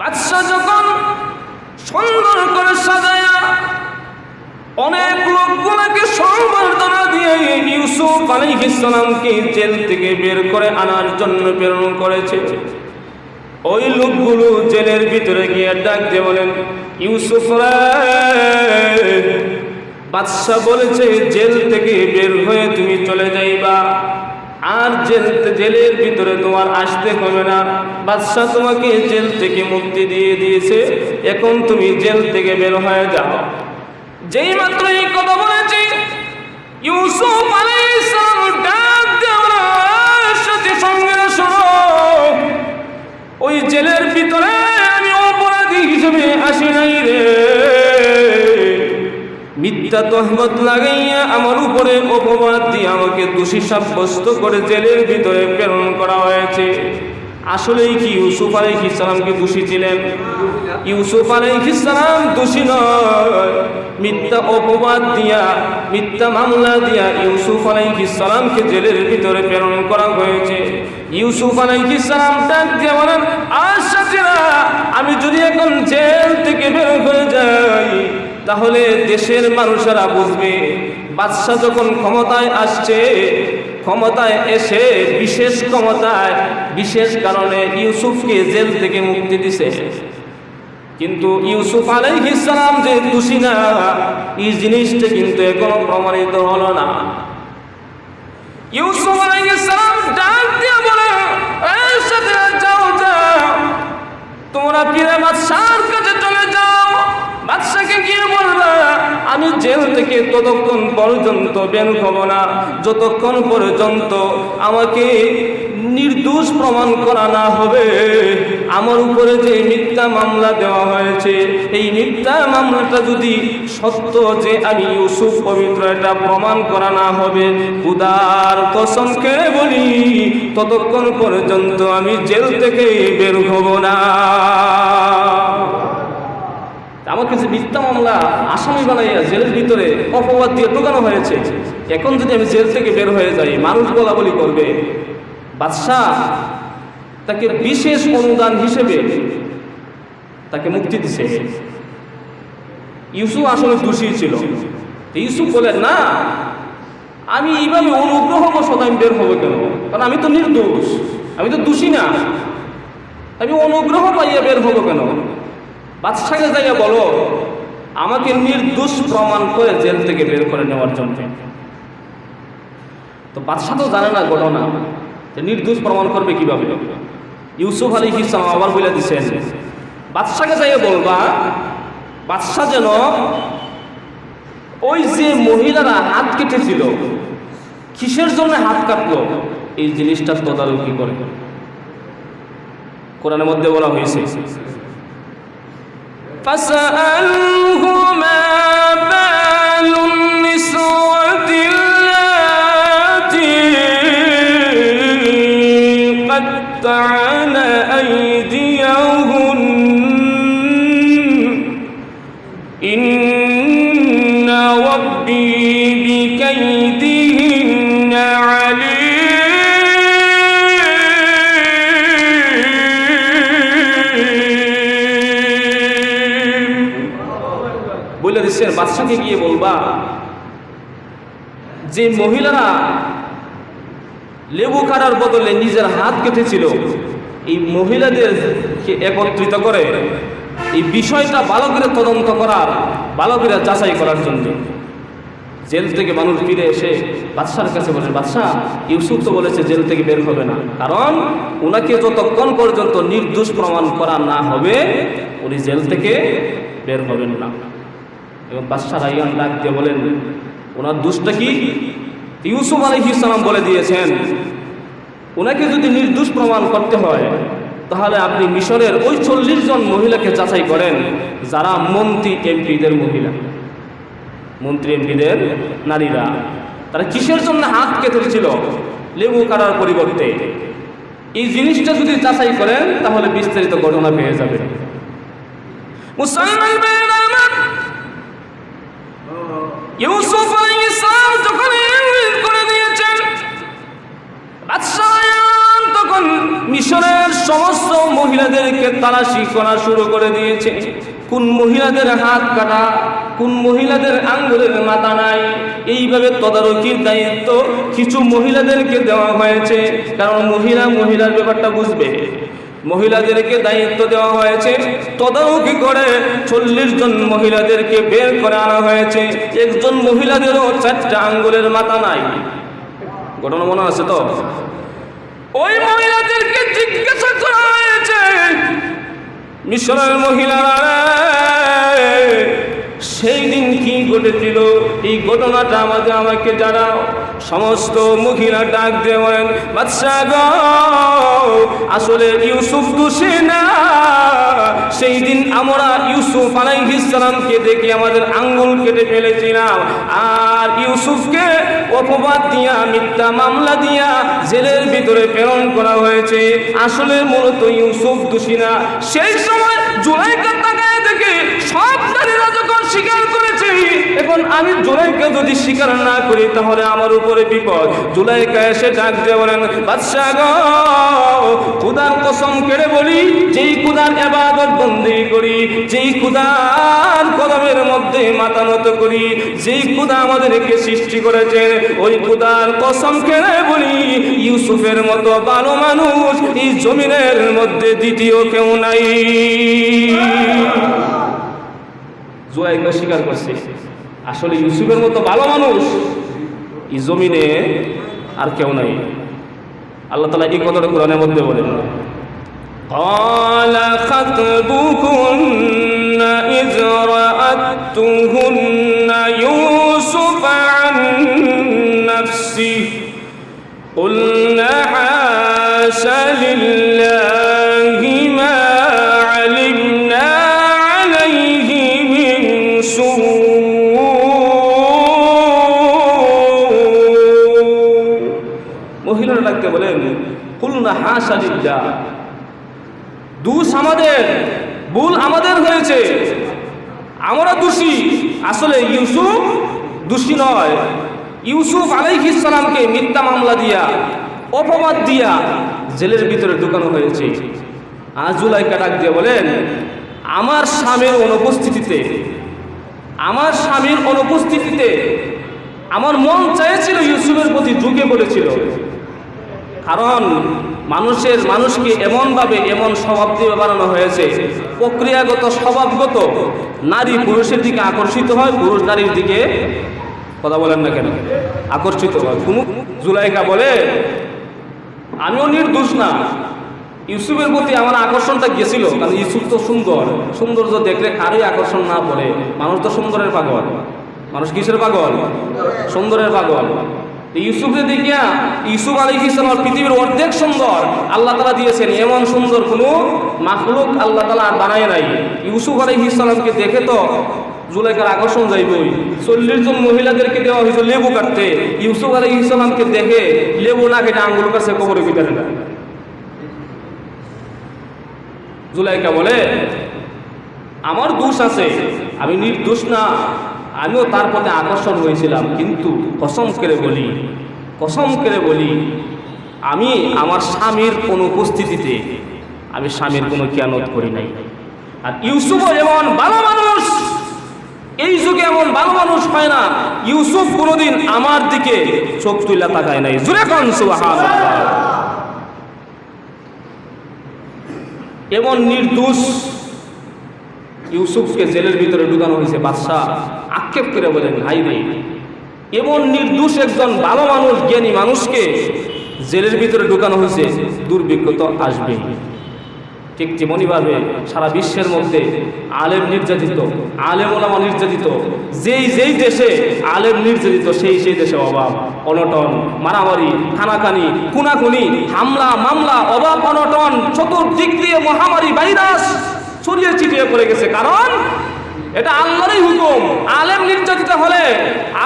বাদশাহ যখন সুন্দর করে সাজায়া অনেক লোকগুলোকে সম্বর্ধনা দিয়ে ইউসুফ আলাইহিসসালামকে জেল থেকে বের করে আনার জন্য প্রেরণ করেছে। ওই লোকগুলো জেলের ভিতরে গিয়ে ডাক দিয়ে বলেন ইউসুফ বাদশাহ বলেছে, জেল থেকে বের হয়ে তুমি চলে যাইবা। আর জেল জেলের ভিতরে তোমার আসতে হবে না। বাদশাহ তোমাকে জেল থেকে মুক্তি দিয়ে দিয়েছে। এখন তুমি জেল থেকে বের হয়ে যাও। যেই মাত্র এই কথা বলেছি, ইউসুফ আলাইহিস সালাম মিথ্যা তহমত লাগাইয়া আমার উপরে অপবাদ দিয়ে আমাকে দোষী সাব্যস্ত করে জেলের ভিতরে প্রেরণ করা হয়েছে। আসলেই কি ইউসুফ আলাইহিস সালামকে দোষী ছিলেন? ইউসুফ আলাইহিস ইসলাম দোষী নয়। মিথ্যা অপবাদ দিয়া, মিথ্যা মামলা দিয়া ইউসুফ আলাইহিস সালামকে জেলের ভিতরে প্রেরণ করা হয়েছে। ইউসুফ আলাইহিস সালাম ডাক দিয়ে বলেন আশাচিরা আমি যদি এখন জেল থেকে বের হয়ে যাই তাহলে দেশের মানুষেরা বুঝবে বাদশাহ যখন ক্ষমতায় আসছে ক্ষমতায় এসে বিশেষ ক্ষমতায় বিশেষ কারণে ইউসুফকে জেল থেকে মুক্তি দিছে। কিন্তু ইউসুফ আলাইহিস সালাম যে দোষী না এই জিনিসটা কিন্তু এখনও প্রমাণিত হলো না। ইউসুফ আলাইহিস সালাম ডাক দিয়ে বলে "এই সাথীরা, যাও যাও তোমরা বাদশার কাছে চলে বাদশাকে গিয়ে বলবা, আমি জেল থেকে ততক্ষণ পর্যন্ত বের হব না। যতক্ষণ পর্যন্ত আমাকে নির্দোষ প্রমাণ করা না হবে, আমার উপরে যে মিথ্যা মামলা দেওয়া হয়েছে, এই মিথ্যা মামলাটা যদি সত্য যে আমি ইউসুফ পবিত্র এটা প্রমাণ করা না হবে, খুদার কসমকে বলি, ততক্ষণ পর্যন্ত আমি জেল থেকে বের হব না। আমার কিছু মিথ্যা মামলা আসামি বানাইয়া জেলের ভিতরে অপবাদ দিয়ে ঢোকানো হয়েছে, এখন যদি আমি জেল থেকে বের হয়ে যাই, মানুষ বলা বলি করবে, বাদশাহ তাকে বিশেষ অনুদান হিসেবে তাকে মুক্তি দিছে। ইউসুফ আসলে দোষী ছিল। ইউসুফ বলেন না, আমি এইভাবে অনুগ্রহ বশত আমি বের হব কেন? কারণ আমি তো নির্দোষ, আমি তো দোষী না। আমি অনুগ্রহ পাইয়া বের হব কেন? বাদশাকে যাইয়া বলো, আমাকে নির্দোষ প্রমাণ করে জেল থেকে বের করে নেওয়ার জন্য। তো বাদশাহ তো জানে না ঘটনা, যে নির্দোষ প্রমাণ করবে কীভাবে? ইউসুফ আলী ইসলাম আবার বলে দিচ্ছেন বাদশাকে যাইয়া বলবা, বাদশাহ যেন ওই যে মহিলারা হাত কেটেছিল, কিসের জন্য হাত কাটলো, এই জিনিসটা তদারকি করে। কোরআনের মধ্যে বলা হয়েছে فسأله ما بال النسوة اللاتي قطعن أيديهن. إن ربي بكيدهن বাদশাকে গিয়ে বলবা, যে মহিলারা লেবু কাটার বদলে নিজের হাত কেটেছিল এই মহিলাদেরকে একত্রিত করে এই বিষয়টা ভালো করে তদন্ত করার ভালো করে যাচাই করার জন্য। জেল থেকে মানুষ ফিরে এসে বাদশার কাছে বলে বাদশাহ ইউসুফ তো বলেছে জেল থেকে বের হবে না। কারণ ওনাকে যতক্ষণ পর্যন্ত নির্দোষ প্রমাণ করা না হবে, উনি জেল থেকে বের হবেন না। এবং বাদশাহ রাইয়ান ডাক দিয়ে বলেন, ওনার দোষটা কি? ইউসুফ আলহি ইসলাম বলে দিয়েছেন, ওনাকে যদি নির্দোষ প্রমাণ করতে হয়, তাহলে আপনি মিশরের ওই চল্লিশ জন মহিলাকে যাচাই করেন, যারা মন্ত্রী এমপিদের মহিলা। মন্ত্রী এমপিদের নারীরা। তারা কিসের জন্য হাত কেটেছিল? লেবু কাটার পরিবর্তে। এই জিনিসটা যদি যাচাই করেন, তাহলে বিস্তারিত ঘটনা পেয়ে যাবে মুসলমান ইউসুফ আলাইহিস সালাম যখন করে দিয়েছেন বাদশাহ তখন মিশরের সমস্ত মহিলাদেরকে তালাশি করা শুরু করে দিয়েছে। কোন মহিলাদের হাত কাটা, কোন মহিলাদের আঙ্গুলের মাথা নাই, এইভাবে তদারকির দায়িত্ব কিছু মহিলাদেরকে দেওয়া হয়েছে। কারণ মহিলা মহিলার ব্যাপারটা বুঝবে। মহিলাদেরকে দায়িত্ব দেওয়া হয়েছে। তদারকি করে চল্লিশ জন মহিলাদেরকে বের করে আনা হয়েছে। একজন মহিলাদেরও চারটা আঙ্গুলের মাথা নাই। ঘটনা মনে আছে তো? ওই মহিলাদেরকে জিজ্ঞাসা করা হয়েছে, মিশরের মহিলারা সেই দিন কি ঘটেছিল? এই ঘটনাটা আমাদের আমাকে জানাও সমস্ত মহিলা ডাক বলেন বাদশাহ গো, আসলে ইউসুফ দোষী না? সেই দিন আমরা ইউসুফ আলাইহিসসালামকে দেখে আমাদের আঙ্গুল কেটে ফেলেছিলাম। আর ইউসুফকে অপবাদ দিয়া মিথ্যা মামলা দিয়া জেলের ভিতরে প্রেরণ করা হয়েছে। আসলে মূলত ইউসুফ দোষী না। সেই সময় জুলাইকা তাকায় দেখে সব নারীরা স্বীকার করেছে। এখন আমি জুলাইকা যদি স্বীকার না করি, তাহলে আমার উপরে বিপদ। জুলাইকা এসে ডাক দিয়ে বলেন, বাদশাহ খুদার কসম কেড়ে বলি, যেই খুদার এবাদত বন্দি করি, যেই খুদার কদমের মধ্যে মাথা নত করি, যেই খুদা আমাদেরকে সৃষ্টি করেছেন ওই খুদার কসম কেড়ে বলি, ইউসুফের মতো ভালো মানুষ এই জমিনের মধ্যে দ্বিতীয় কেউ নাই। জুয়াইকা স্বীকার করছে আসলে ইউসুফের মতো ভালো মানুষ এই জমিনে আর কেউ নাই আল্লাহ তালা এই কথাটা কোরআনের মধ্যে বলেন قال خطبكن إذ رأتهن يوسف عن نفسه قلنا حاش لله দোষ আমাদের, ভুল আমাদের হয়েছে। আমরা দোষী। আসলে ইউসুফ দোষী নয়। ইউসুফ সালামকে মিথ্যা মামলা দিয়া, অপবাদ দিয়া জেলের ভিতরে ঢুকানো হয়েছে। আজুলাইকা ডাক দিয়ে বলেন, আমার স্বামীর অনুপস্থিতিতে, আমার স্বামীর অনুপস্থিতিতে আমার মন চাইছিল ইউসুফের প্রতি ঝুঁকে পড়েছিল। কারণ মানুষের মানুষকে এমনভাবে এমন স্বভাব দিয়ে বানানো হয়েছে, প্রক্রিয়াগত স্বভাবগত নারী পুরুষের দিকে আকর্ষিত হয়, পুরুষ নারীর দিকে কথা বলেন না কেন? আকর্ষিত হয়। জুলাইকা বলে, আমিও নির্দোষ না। ইউসুফের প্রতি আমার আকর্ষণটা গেছিল, কারণ ইউসুফ তো সুন্দর। সৌন্দর্য দেখলে কারোই আকর্ষণ না পড়ে মানুষ তো সুন্দরের পাগল। মানুষ কিসের পাগল? সুন্দরের পাগল। তো ইউসুফের দেখিয়া ইউসুফ আলী ইসলাম পৃথিবীর অর্ধেক সুন্দর আল্লাহ তালা দিয়েছেন, এমন সুন্দর কোনো মাখলুক আল্লাহ তালা আর বানায় নাই। ইউসুফ আলী ইসলামকে দেখে তো জুলাইকার আকর্ষণ যাইবই। চল্লিশ জন মহিলাদেরকে দেওয়া হয়েছে লেবু কাটতে। ইউসুফ আলী ইসলামকে দেখে লেবু না কেটে আঙ্গুল কাছে কবরের ভিতরে না জুলাইকা বলে, আমার দোষ আছে, আমি নির্দোষ না। আমিও তার প্রতি আকর্ষণ হয়েছিলাম, কিন্তু কসম করে বলি, কসম করে বলি, আমি আমার স্বামীর কোনো উপস্থিতিতে আমি স্বামীর কোনো জ্ঞানত করি নাই। আর ইউসুফও এমন ভালো মানুষ, এই যুগে এমন ভালো মানুষ হয় না, ইউসুফ কোনোদিন আমার দিকে চোখ তুলে তাকায় নাই। জুড়ে কন এমন নির্দোষ ইউসুফকে জেলের ভিতরে ঢুকানো হয়েছে, বাদশাহ আক্ষেপ করে বলেন হাই রে, এমন নির্দোষ একজন ভালো মানুষ, জ্ঞানী মানুষকে জেলের ভিতরে ঢুকানো হয়েছে, দুর্ভিক্ষ তো আসবেই। ঠিক তেমনইভাবে সারা বিশ্বের মধ্যে আলেম নির্যাতিত, আলেম ওলামা নির্যাতিত, যেই যেই দেশে আলেম নির্যাতিত, সেই সেই দেশে অভাব, অনটন, মারামারি, খানাখানি, খুনাখুনি, হামলা, মামলা, অভাব, অনটন, চতুর্দিক দিয়ে মহামারী, ভাইরাস। ছড়িয়ে ছিটিয়ে পড়ে গেছে। কারণ এটা আল্লাহরই হুকুম। আলেম নির্যাতিত হলে,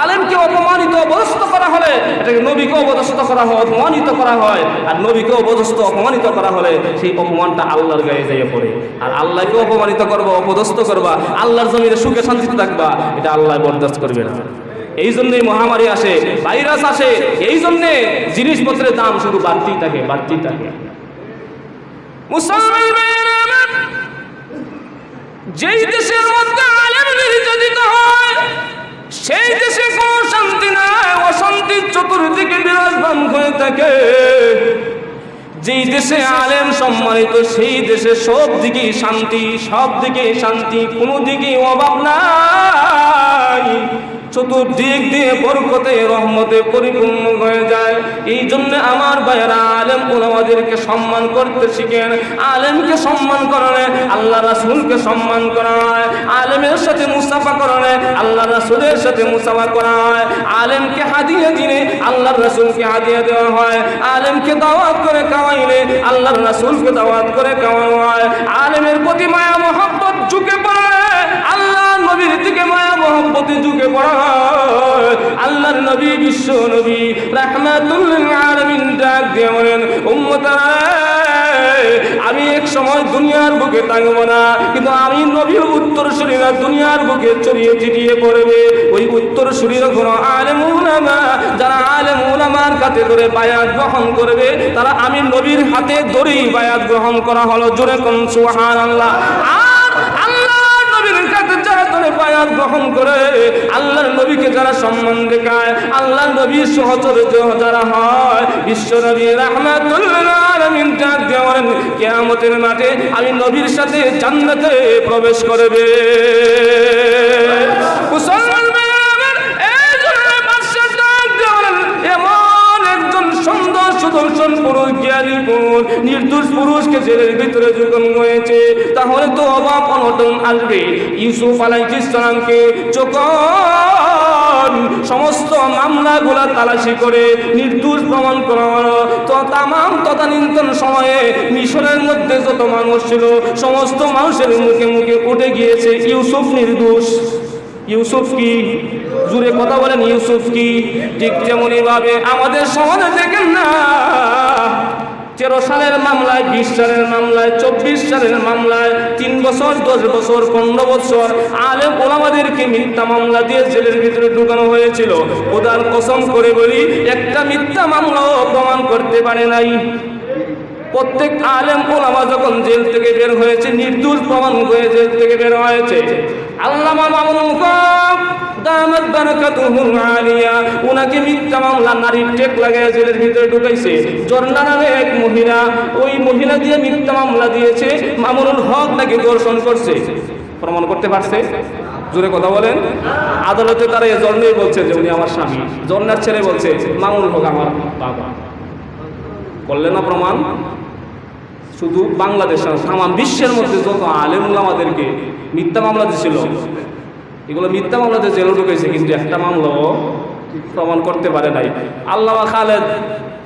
আলেমকে অপমানিত অবদস্ত করা হলে, এটাকে নবীকে অবদস্ত করা হয়, অপমানিত করা হয়। আর নবীকে অবদস্ত অপমানিত করা হলে সেই অপমানটা আল্লাহর গায়ে যাইয়ে পড়ে। আর আল্লাহকে অপমানিত করবা অপদস্ত করবা, আল্লাহর জমিনে সুখে শান্তিতে থাকবা, এটা আল্লাহ বরদাস্ত করবে না। এই জন্যই মহামারী আসে, ভাইরাস আসে, এই জন্যে জিনিসপত্রের দাম শুধু বাড়তেই থাকে বাড়তেই থাকে। মুসলমান যেই দেশের মধ্যে আলেম নির্যাতিত হয়, সেই দেশে কোনো শান্তি নাই, অশান্তির চতুর্দিকে বিরাজমান হয়ে থাকে। যেই দেশে আলেম সম্মানিত, সেই দেশে সব দিকে শান্তি, সব দিকে শান্তি, কোনো দিকে অভাব নাই। চতুর্দিক দিয়ে বরকতে, রহমতে পরিপূর্ণ হয়ে যায়। এই জন্য আমার ভাইয়েরা আলেম ওলামাদেরকে সম্মান করতে শিখেন। আলেমকে সম্মান করলে আল্লাহ রাসুলকে সম্মান করা হয় আলেমের সাথে মুসাফা করলে আল্লাহ রাসুলের সাথে মুসাফা করা হয় আলেমকে হাদিয়ে দিলে আল্লাহ রাসুলকে হাদিয়ে দেওয়া হয়। আলেমকে দাওয়াত করে খাওয়াইলে আল্লাহ রাসুলকে দাওয়াত করে খাওয়ানো হয়। আলেমের প্রতি মায়া মোহাম্মত ঝুঁকে পড়ে নবীর দিকে মায়া মোহাম্মতে ঝুঁকে পড়া হয় আল্লাহর নবী, বিশ্ব নবী রাহমাতুল্লিল ডাক দিয়ে বলেন আমি এক সময় দুনিয়ার বুকে থাকব না, কিন্তু আমি নবীর উত্তর শরীরা দুনিয়ার বুকে ছড়িয়ে ছিটিয়ে পড়বে। ওই উত্তর শরীর কোনো আলেম উলামা, যারা আলেম উলামার কাছে ধরে বায়াত গ্রহণ করবে, তারা আমি নবীর হাতে ধরেই বায়াত গ্রহণ করা হলো। জোরে সুবহানাল্লাহ। আর আল্লাহ বায়াত গ্রহণ করে আল্লাহর নবীকে যারা সম্মান দেখায় আল্লাহ নবীর যারা হয়, বিশ্ব কিয়ামতের মাঠে আমি নবীর সাথে জান্নাতে প্রবেশ করবে। নির্দোষ পুরুষকে জেলের ভিতরে হয়েছে তাহলে তো অভাব অনটন আসবে। ইউসুফ আলাইহিসসালামকে যখন সমস্ত মামলাগুলা তালাশি করে নির্দোষ প্রমাণ করা হলো, তো তামাম সময়ে মিশরের মধ্যে যত মানুষ ছিল, সমস্ত মানুষের মুখে মুখে উঠে গিয়েছে ইউসুফ নির্দোষ। ইউসুফ কি? জুড়ে কথা বলেন, ইউসুফ কি? ঠিক যেমনই ভাবে আমাদের সমাজে দেখেন না। তেরো সালের মামলায়, বিশ সালের মামলায়, চব্বিশ সালের মামলায়, তিন বছর, দশ বছর, পনেরো বছর আলেম ওলামাদেরকে মিথ্যা মামলা দিয়ে জেলের ভিতরে ঢুকানো হয়েছিল। ওদার কসম করে বলি, একটা মিথ্যা মামলাও প্রমাণ করতে পারে নাই। প্রত্যেক আলেম ওলামা যখন জেল থেকে বের হয়েছে, নির্দোষ প্রমাণ হয়ে জেল থেকে বের হয়েছে। আল্লামা নারীর জেলের ভিতরে ঢুকাইছে। এক মহিলা, ওই মহিলা দিয়ে দিয়েছে হক নাকি দর্শন করছে। প্রমাণ করতে পারছে? জোরে কথা বলেন। আদালতে তারা এ বলছে যে উনি আমার স্বামী। জন্নার ছেলে বলছে, মামুনুল হক আমার বাবা। করলে না প্রমাণ? শুধু বাংলাদেশ বিশ্বের মধ্যে যত আলেমুল আমাদেরকে মিথ্যা মামলা দিছিল। এগুলো মিথ্যা মামলাতে জেলে ঢুকেছে, কিন্তু একটা মামলাও প্রমাণ করতে পারে নাই। আল্লামা খালেদ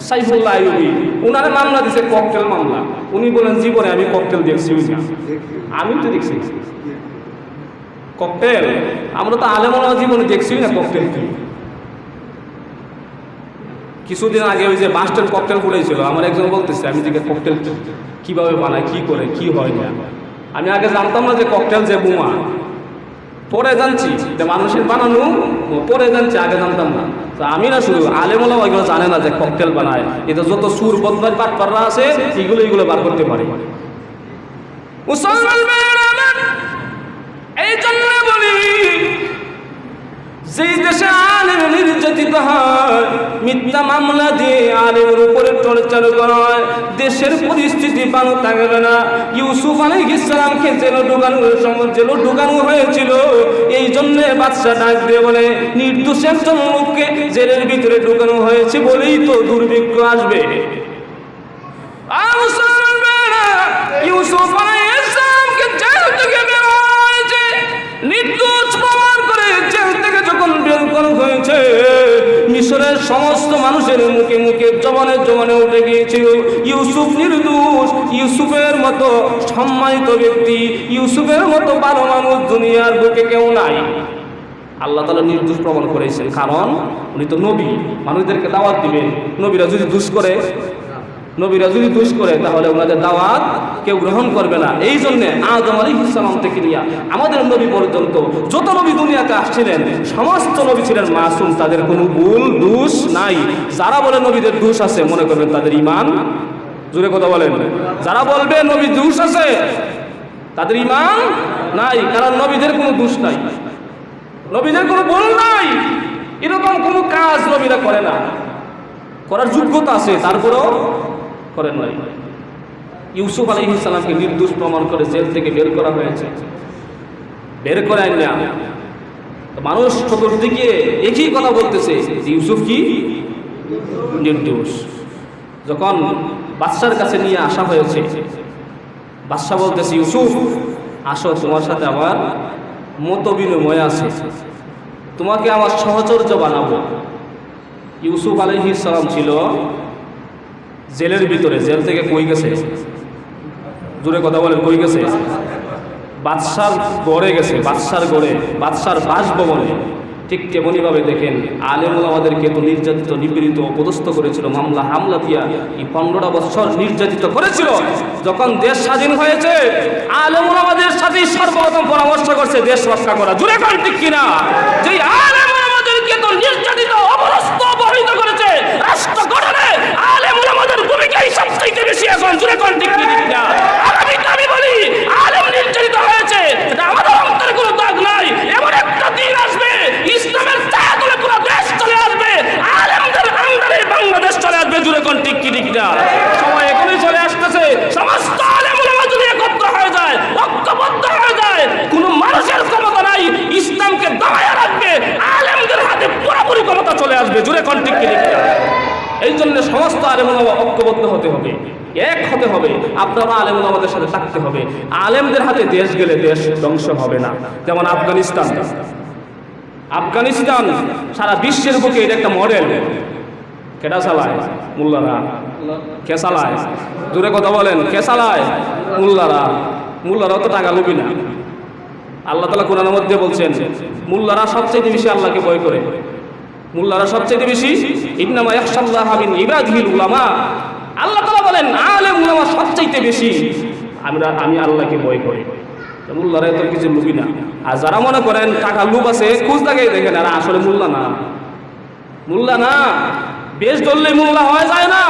সাইফুল্লাহ আইবি উনার মামলা দিছে ককটেল মামলা। উনি বলেন, জীবনে আমি ককটেল দেখছি আমি তো দেখছি ককটেল? আমরা তো আলেমুল জীবনে দেখছি না ককটেল কি। কিছুদিন আগে ওই যে বাস্টের ককটেল করেছিল আমার একজন বলতেছে, আমি দিকে ককটেল কীভাবে বানায়, কি করে, কি হয় না? আমি আগে জানতাম না যে ককটেল যে বোমা। পরে জানছি যে মানুষের বানানো পরে জানছি, আগে জানতাম না। আমি না শুধু আলেমলা এগুলো জানে না যে ককটেল বানায়। এটা যত সুর বদমাই পাটপাররা আছে, এগুলো এগুলো বার করতে পারে। মুসলমান এই জন্য যেই দেশে আলেম নির্যাতিত হয়, মিথ্যা মামলা দিয়ে আলেমের উপরে টর্চার করা হয়, দেশের পরিস্থিতি ভালো থাকবে না। ইউসুফ আলী ইসলামকে জেল ঢুকানো সময় জেল ঢুকানো হয়েছিল এই জন্য বাদশাহ ডাক দিয়ে বলে, নির্দোষ একজন লোককে জেলের ভিতরে ঢুকানো হয়েছে বলেই তো দুর্ভিক্ষ আসবে। ইউসুফ আলাইহিসসালামকে জেল থেকে বের হয়েছে। নির্দোষ প্রমাণ করা হয়েছে। মিশরের সমস্ত মানুষের মুখে মুখে জমানে জমানে উঠে গিয়েছিল, ইউসুফ নির্দোষ, ইউসুফের মতো সম্মানিত ব্যক্তি, ইউসুফের মতো ভালো মানুষ দুনিয়ার বুকে কেউ নাই। আল্লাহ তালা নির্দোষ প্রমাণ করেছেন। কারণ উনি তো নবী, মানুষদেরকে দাওয়াত দিবেন। নবীরা যদি দুষ করে নবীরা যদি দুষ করে, তাহলে ওনাদের দাওয়াত কেউ গ্রহণ করবে না। এই জন্যে আদম আলী ইসলাম থেকে নিয়ে আমাদের নবী পর্যন্ত যত নবী দুনিয়াতে আসছিলেন, সমস্ত নবী ছিলেন মাসুম, তাদের কোনো ভুল, দোষ নাই। যারা বলে নবীদের দোষ আছে, মনে করবেন তাদের ইমান জোরে কথা বলেন। যারা বলবে নবী দোষ আছে, তাদের ইমান নাই, কারণ নবীদের কোনো দোষ নাই। নবীদের কোনো ভুল নাই। এরকম কোনো কাজ নবীরা করে না। করার যোগ্যতা আছে, তারপরেও করেন নাই। ইউসুফ আলী ইসলামকে নির্দোষ প্রমাণ করে জেল থেকে বের করা হয়েছে। বের করে আনলাম তো মানুষ চতুর্দিকে একই কথা বলতেছে ইউসুফ কি? নির্দোষ। যখন বাদশার কাছে নিয়ে আসা হয়েছে বাদশাহ বলতেছে, ইউসুফ, আসো, তোমার সাথে আমার মত বিনিময় আছে। তোমাকে আমার সহচর্য বানাবো। ইউসুফ আলহি সালাম ছিল জেলের ভিতরে, জেল থেকে কই গেছে? জোরে কথা বলেন, কই গেছে? বাদশার গড়ে গেছে, বাদশার গড়ে, বাদশার বাসভবনে। ঠিক তেমনইভাবে দেখেন, আলেমুল আমাদেরকে তো নির্যাতিত, নিপীড়িত, অপদস্থ করেছিল, মামলা, হামলা দিয়া এই পনেরোটা বছর নির্যাতিত করেছিল। যখন দেশ স্বাধীন হয়েছে, আলেমুল আমাদের সাথে সর্বপ্রথম পরামর্শ করছে, দেশ রক্ষা করা। জুড়ে করেন ঠিক কিনা? যে আলেমুল আমাদেরকে তো নির্যাতিত অপদস্থ অপহৃত করেছে রাষ্ট্র গঠনে আলেমুল আমাদের ভূমিকাই বেশি এখন জুড়ে করেন ঠিক কিনা আগামীতে আমি বলি, আলেম নির্যাতিত হয়েছে। এটা আমাদের অন্তরে কোনো দাগ নাই। এমন একটা দিন আসবে, ইসলামের ছায়া তুলে পুরো দেশ চলে আসবে। আলেমদের আন্ডারে বাংলাদেশ চলে আসবে জুড়ে কোন ঠিক ঠিক না? সময় এখনই চলে আসতেছে। সমস্ত আলেম যদি একত্র হয়ে যায়, ঐক্যবদ্ধ হয়ে যায়, কোনো মানুষের ক্ষমতা নাই, ইসলামকে দাঁড়ায় রাখবে, আলেমদের হাতে পুরোপুরি ক্ষমতা চলে আসবে জুড়ে কোন ঠিক ঠিক না? এই জন্য সমস্ত আলেমুল ঐক্যবদ্ধ হতে হবে, এক হতে হবে, আপনারা আলেমুল আমাদের সাথে থাকতে হবে। আলেমদের হাতে দেশ গেলে দেশ ধ্বংস হবে না। যেমন আফগানিস্তান। আফগানিস্তান সারা বিশ্বের বুকে এটা একটা মডেল। কেটা চালায়? মোল্লারা। কে চালায়? দূরে কথা বলেন, কে চালায়? মোল্লারা। মোল্লারা তো টাকা লুবি না। আল্লাহ তালা কোরআনের মধ্যে বলছেন, মোল্লারা সবচেয়ে বেশি আল্লাহকে ভয় করে। মোল্লারা সবচেয়ে বেশি। ইন্নামা ইয়াখশাল্লাহ মিন ইবাদিহিল উলামা। আল্লাহ তাআলা বলেন, আলেম উলামা সবচাইতে বেশি। আমরা, আমি আল্লাহকে ভয় করি। মোল্লারা এত কিছু লুবি না। আর যারা মনে করেন টাকা লুব আছে, খোঁজ লাগাই দেখেন, আর আসলে মোল্লা না। মোল্লা না। বেশ ধরলে মোল্লা হওয়া যায় না।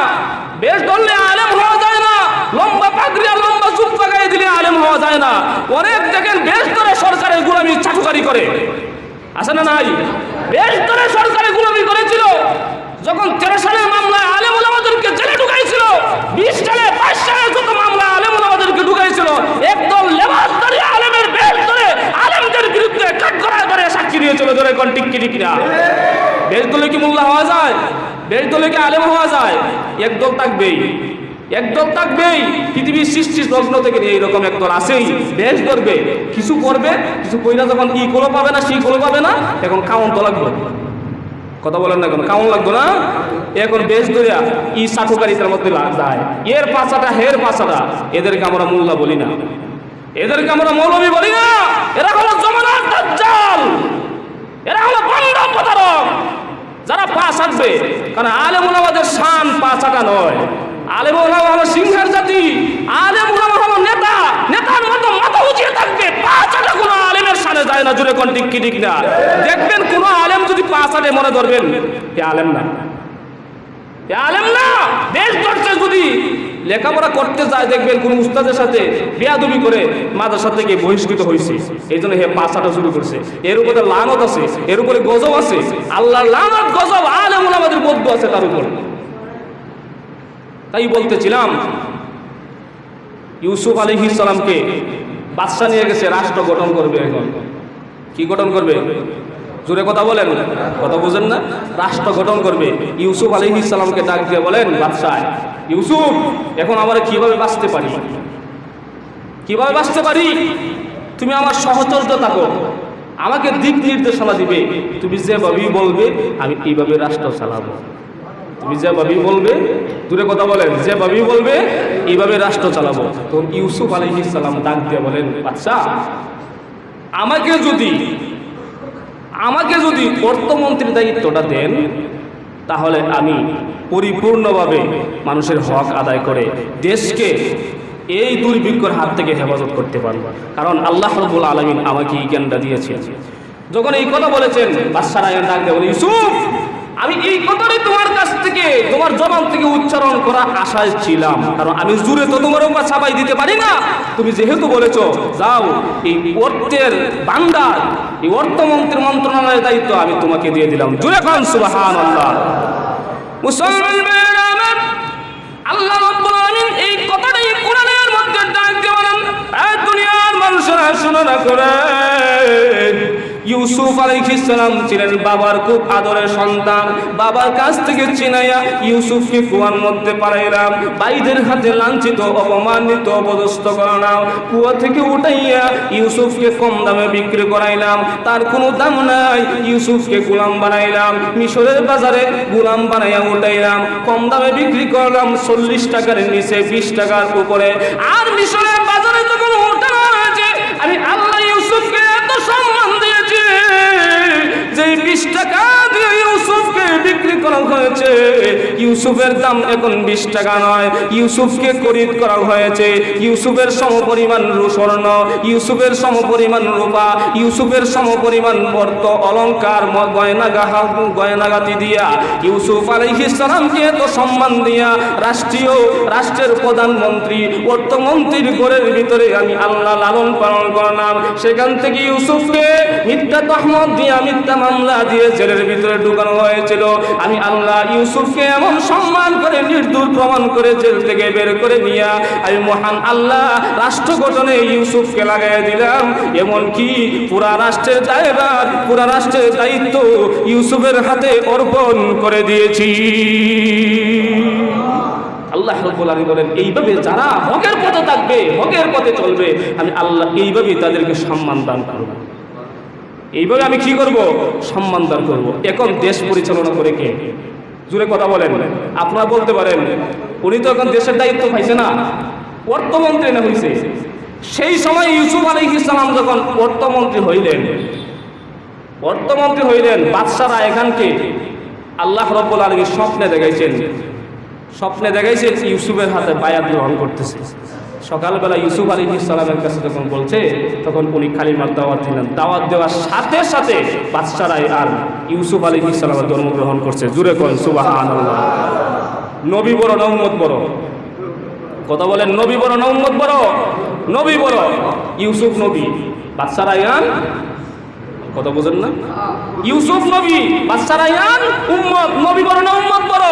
বেশ ধরলে আলেম হওয়া যায় না। লম্বা পাগড়িয়া লম্বা চুপ পাকাই দিলে আলেম হওয়া যায় না। অনেক দেখেন, বেশ ধরে সরকারের গোলামি চাটুকারি করে। আছে না নাই? বেশ ধরে সরকারি গুলামি করেছিল। যখন তেরো সালের মামলায় আলেমুল আমাদেরকে জেলে ঢুকাইছিল, বিশ সালে বাইশ সালে যত মামলা আলেমুল আমাদেরকে ঢুকাইছিল, একদল লেবাস ধরে আলেমের বেশ ধরে আলেমদের বিরুদ্ধে কাঠ করা করে সাক্ষী দিয়েছিল ধরে কোন টিক্কি টিকিরা। বেশ দলে কি মোল্লা হওয়া যায়? বেশ দলে কি আলেম হওয়া যায়? একদল থাকবেই। একদল থাকবেই, পৃথিবীর সৃষ্টি লগ্ন থেকে নিয়ে এইরকম একদল আছেই। বেশ ধরবে কিছু করবে, কিছু কইরা যখন ই কোনো পাবে না সেই কোনো পাবে না, এখন কাউন তো লাগবে। কথা বলেন না কেন? কাউন লাগবে না? এখন বেশ ধরিয়া ই সাঠুকারিতার মধ্যে যায়। এর পাশাটা হের পাশাটা এদেরকে আমরা মোল্লা বলি না। এদেরকে আমরা মৌলবী বলি না। এরা হলো জমানার দাজ্জাল। এরা হলো বন্ধ প্রতারক। যারা পাশ আসবে কারণ আলেমুল আমাদের শান পাঁচাটা নয়। আলেমুল হলো জাতি আলেমুল হলো নেতা মাথা থাকবে পাঁচাটা কোনো আলেমের সামনে যায় না জুড়ে দেখবেন আলেম যদি পাঁচাটে মনে ধরবেন আলেম না। আলেম না। যদি। লেখাপড়া করতে যায়, দেখবেন কোন উস্তাদের সাথে বেয়াদবি করে মাদ্রাসা থেকে বহিষ্কৃত হয়েছে এই জন্য হে পাশাটা শুরু করছে। এর উপরে লানত আছে, এর উপরে গজব আছে। আল্লাহর লানত, গজব আলেমুল আমাদের বদ্ধ আছে তার উপর। তাই বলতেছিলাম, ইউসুফ আলী সালামকে বাদশা নিয়ে গেছে, রাষ্ট্র গঠন করবে এখন। কি গঠন করবে? জোরে কথা বলেন। কথা বুঝেন না? রাষ্ট্র গঠন করবে। ইউসুফ আলী ইসলামকে ডাক দিয়ে বলেন, বাদশাহ, ইউসুফ, এখন আমরা কীভাবে বাঁচতে পারি? কীভাবে বাঁচতে পারি? তুমি আমার সহচর্য থাকো। আমাকে দিক নির্দেশনা দিবে। তুমি যেভাবেই বলবে, আমি এইভাবে রাষ্ট্র চালাবো। তুমি যেভাবেই বলবে, দূরে কথা বলেন যেভাবেই বলবে, এইভাবে রাষ্ট্র চালাবো। তখন ইউসুফ আলী ইসলাম ডাক দিয়ে বলেন বাচ্চা আমাকে যদি আমাকে যদি অর্থমন্ত্রীর দায়িত্বটা দেন, তাহলে আমি পরিপূর্ণভাবে মানুষের হক আদায় করে দেশকে এই দুর্ভিক্ষর হাত থেকে হেফাজত করতে পারব। কারণ আল্লাহ রবুল আলমিন আমাকে এই জ্ঞানটা দিয়েছেন। যখন এই কথা বলেছেন বাদশাহ ডাক দিয়ে বলে, ইউসুফ আমি এই কথাটাই তোমার কাছ থেকে, তোমার জবান থেকে উচ্চারণ করা আশায় ছিলাম। কারণ আমি জুড়ে তো তোমার উপর ছাপাই দিতে পারি না। তুমি যেহেতু বলেছ, যাও, এই অর্থের বান্দার এই অর্থমন্ত্রী মন্ত্রণালয়ের দায়িত্ব আমি তোমাকে দিয়ে দিলাম। জুড়ে খান সুবাহান আল্লাহ মুসলমান আল্লাহ রাব্বুল এই কথাটাই কোরআনের মধ্যে ডাক দিয়ে বলেন দুনিয়ার মানুষেরা শুনে করে ইউসুফ আলাইহিস সালাম ছিলেন বাবার খুব আদরের সন্তান। বাবার কাছ থেকে চিনাইয়া ইউসুফকে কুয়ার মধ্যে পাঠাইলাম বাইদের হাতে লাঞ্ছিত, অপমানিত, অপদস্থ করালাম কুয়া থেকে উঠাইয়া ইউসুফকে কম দামে বিক্রি করাইলাম। তার কোনো দাম নাই। ইউসুফকে গোলাম বানাইলাম। মিশরের বাজারে গোলাম বানাইয়া উঠাইলাম। কম দামে বিক্রি করলাম চল্লিশ টাকার নিচে বিশ টাকার উপরে। আর মিশরের বাজারে যখন যে বিশ টাকা দিয়ে ইউসুফকে বিক্রি করা হয়েছে। ইউসুফের দাম এখন বিশ টাকা নয়। ইউসুফকে খরিদ করা হয়েছে। ইউসুফের সমপরিমাণ স্বর্ণ, ইউসুফের সমপরিমাণ রূপা, ইউসুফের সমপরিমাণ অর্থ অলংকার ম- গয়না গাহা গয়নাগাতি দিয়া। ইউসুফ আলাইহিস সালামকে এত সম্মান দিয়া রাষ্ট্রীয়, রাষ্ট্রের প্রধানমন্ত্রী, অর্থমন্ত্রীর ঘরের ভিতরে আমি আল্লাহ লালন পালন করলাম। সেখান থেকে ইউসুফকে মিথ্যা তহমত দিয়া, মিথ্যা মামলা দিয়ে জেলের ভিতরে ঢুকানো হয়েছিল। আমি আল্লাহ ইউসুফকে এমন সম্মান করে নির্দূর প্রমাণ করে জেল থেকে বের করে নিয়া আমি মহান আল্লাহ রাষ্ট্র গঠনে ইউসুফকে লাগাই দিলাম। এমনকি পুরা রাষ্ট্রের দায়ভার, পুরা রাষ্ট্রের দায়িত্ব ইউসুফের হাতে অর্পণ করে দিয়েছি। আল্লাহ রব্বুল বলেন, এইভাবে যারা হকের পথে থাকবে, হকের পথে চলবে, আমি আল্লাহ এইভাবেই তাদেরকে সম্মান দান করব। এইভাবে আমি কি করব? সম্মান দান করব। এখন দেশ পরিচালনা করে কে? জুড়ে কথা বলেন। আপনারা বলতে পারেন, উনি তো এখন দেশের দায়িত্ব পাইছে না। অর্থমন্ত্রী না হয়েছে সেই সময় ইউসুফ আলী ইসলাম যখন অর্থমন্ত্রী হইলেন অর্থমন্ত্রী হইলেন বাদশারা এখানকে আল্লাহ রব্বুল আলমী স্বপ্নে দেখাইছেন। স্বপ্নে দেখাইছে ইউসুফের হাতে বায়াত গ্রহণ করতেছে। সকালবেলা ইউসুফ আলী ইসলামের কাছে যখন বলছে, তখন উনি খালিমার দাওয়াত দিলেন। দাওয়াত দেওয়ার সাথে সাথে বাদশারাই আর ইউসুফ আলী ইসলামের জন্মগ্রহণ করছে। জুড়ে করেন সুবাহ নবী বড়, নৌমত বড়। কথা বলেন, নবী বড়, নৌমত বড়। নবী বড়, ইউসুফ নবী। বাদশারা ইয়ান কথা বোঝেন না? ইউসুফ নবী বাচ্চারা ইয়ান উম্মত, নবী বড় না বড়।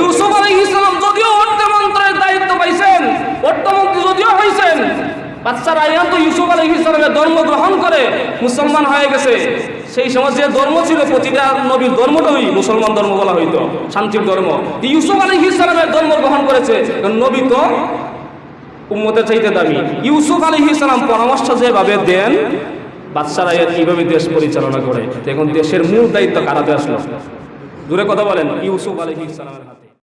ইউসুফ আলাইহিস সালাম যদিও অর্থমন্ত্রের দায়িত্ব পাইছেন অর্থমন্ত্রী যদিও হয়েছেন বাচ্চারা ইয়ান তো ইউসুফ আলাইহিস সালামের ধর্ম গ্রহণ করে মুসলমান হয়ে গেছে। সেই সময় যে ধর্ম ছিল, প্রতিটা নবীর ধর্মটাই মুসলমান ধর্ম বলা হইতো, শান্তির ধর্ম। ইউসুফ আলাইহিস সালামের ধর্ম গ্রহণ করেছে নবী তো উম্মতের চাইতে দামি। ইউসুফ আলাইহিস সালাম পরামর্শ যেভাবে দেন বাচ্চারা এইভাবে দেশ পরিচালনা করে। এখন দেশের মূল দায়িত্ব কারাতে আসলো। দূরে কথা বলেন, ইউসুফ আলহি ইসলামের হাতে।